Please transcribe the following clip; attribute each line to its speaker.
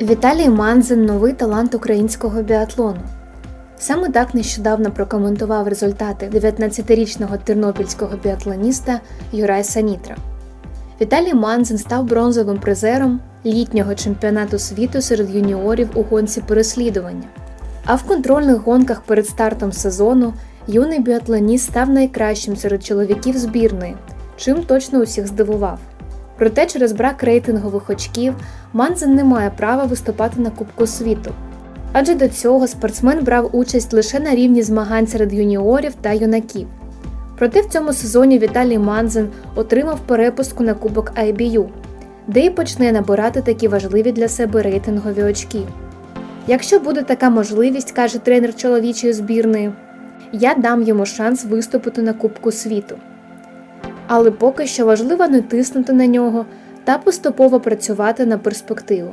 Speaker 1: Віталій Манзин новий талант українського біатлону. Саме так нещодавно прокоментував результати 19-річного тернопільського біатлоніста Юрай Санітра. Віталій Манзин став бронзовим призером літнього чемпіонату світу серед юніорів у гонці переслідування. А в контрольних гонках перед стартом сезону юний біатлоніст став найкращим серед чоловіків збірної, чим точно усіх здивував. Проте через брак рейтингових очків Манзен не має права виступати на Кубку світу. Адже до цього спортсмен брав участь лише на рівні змагань серед юніорів та юнаків. Проте в цьому сезоні Віталій Манзен отримав перепустку на Кубок IBU, де й почне набирати такі важливі для себе рейтингові очки. Якщо буде така можливість, каже тренер чоловічої збірної, я дам йому шанс виступити на Кубку світу. Але поки що важливо не тиснути на нього та поступово працювати на перспективу.